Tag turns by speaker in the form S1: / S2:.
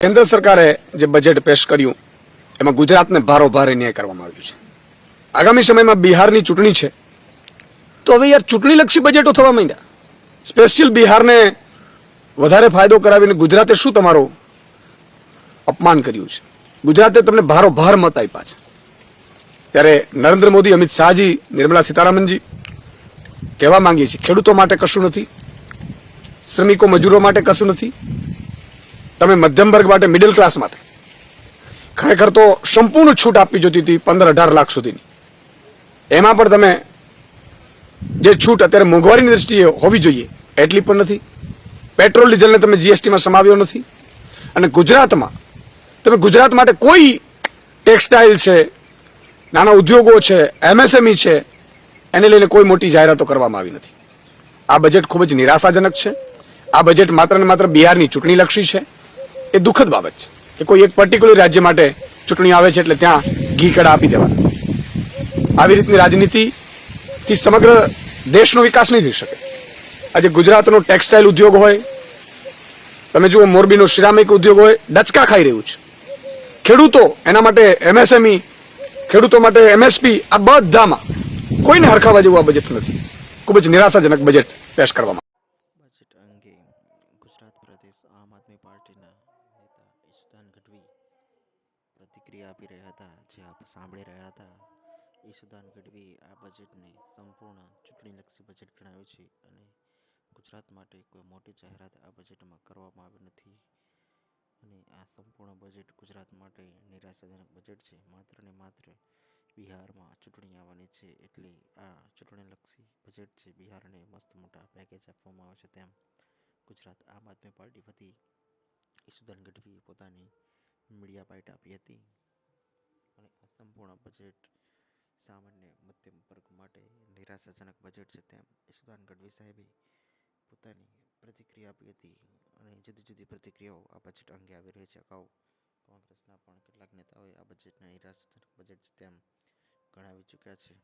S1: કેન્દ્ર સરકારે જે બજેટ પેશ કર્યું, એમાં ગુજરાતને ભારોભાર ન્યાય કરવામાં આવ્યું છે. આગામી સમયમાં બિહારની ચૂંટણી છે, તો હવે યાર ચૂંટણીલક્ષી બજેટો થવા માંડ્યા. સ્પેશિયલ બિહારને વધારે ફાયદો કરાવીને ગુજરાતે શું તમારું અપમાન કર્યું છે? ગુજરાતે તમને ભારોભાર મત આપ્યા છે. ત્યારે નરેન્દ્ર મોદી, અમિત શાહજી, નિર્મલા સીતારામનજી કહેવા માંગીએ છીએ ખેડૂતો માટે કશું નથી, શ્રમિકો મજૂરો માટે કશું નથી તમે મધ્યમ વર્ગ માટે મિડલ ક્લાસ માટે ખરેખર તો સંપૂર્ણ છૂટ આપવી જોતી હતી પંદર અઢાર લાખ સુધીની. એમાં પણ તમે જે છૂટ અત્યારે મોંઘવારીની દ્રષ્ટિએ હોવી જોઈએ, એટલી પણ નથી. પેટ્રોલ, ડીઝલને તમે જીએસટીમાં સમાવ્યો નથી. અને ગુજરાતમાં, તમે ગુજરાત માટે કોઈ ટેક્સટાઇલ છે, નાના ઉદ્યોગો છે એમએસએમઈ છે, એને લઈને કોઈ મોટી જાહેરાતો કરવામાં આવી નથી. આ બજેટ ખૂબ જ નિરાશાજનક છે. આ બજેટ માત્ર ને માત્ર બિહારની ચૂંટણી લક્ષી છે. એ દુઃખદ બાબત છે કે કોઈ એક પર્ટિક્યુલર રાજ્ય માટે ચૂંટણી આવે છે એટલે ત્યાં ઘી કડા આપી દેવાના. આવી રીતની રાજનીતિથી સમગ્ર દેશનો વિકાસ નહીં થઈ શકે. આજે ગુજરાતનો ટેક્સટાઇલ ઉદ્યોગ હોય, તમે જુઓ મોરબીનો સિરામિક ઉદ્યોગ હોય, ડચકા ખાઈ રહ્યું છે. ખેડૂતો એના માટે એમએસએમઈ, ખેડૂતો માટે એમએસપી, આ બધામાં કોઈને હરખાવા જેવું આ બજેટ નથી. ખૂબ જ નિરાશાજનક બજેટ પેશ કરવામાં.
S2: નેતા ઈશુદાન ગઢવી પ્રતિક્રિયા આપી રહ્યા હતા, જે આપ સાંભળી રહ્યા હતા. ઈશુદાન ગઢવી આ બજેટને સંપૂર્ણ ચૂંટણીલક્ષી બજેટ ગણાવ્યું છે અને ગુજરાત માટે કોઈ મોટી જાહેરાત આ બજેટમાં કરવામાં આવી નથી. અને આ સંપૂર્ણ બજેટ ગુજરાત માટે નિરાશાજનક બજેટ છે. માત્ર ને માત્ર બિહારમાં ચૂંટણી આવવાની છે એટલે આ ચૂંટણીલક્ષી બજેટ છે બિહારને મસ્ત મોટા પેકેજ આપવામાં આવે છે તેમ ગુજરાત આમ આદમી પાર્ટી વતી ઈશુદાન ગઢવીએ પોતાની મીડિયા બાઇટ આપી હતી. અને આ સંપૂર્ણ બજેટ સામાન્ય મધ્યમ વર્ગ માટે નિરાશાજનક બજેટ છે તેમ ઈશુદાન ગઢવી સાહેબે પોતાની પ્રતિક્રિયા આપી હતી. અને જુદી જુદી પ્રતિક્રિયાઓ આ બજેટ અંગે આવી રહી છે. અગાઉ કોંગ્રેસના પણ કેટલાક નેતાઓએ આ બજેટને નિરાશાજનક બજેટ છે તેમ ગણાવી ચૂક્યા છે.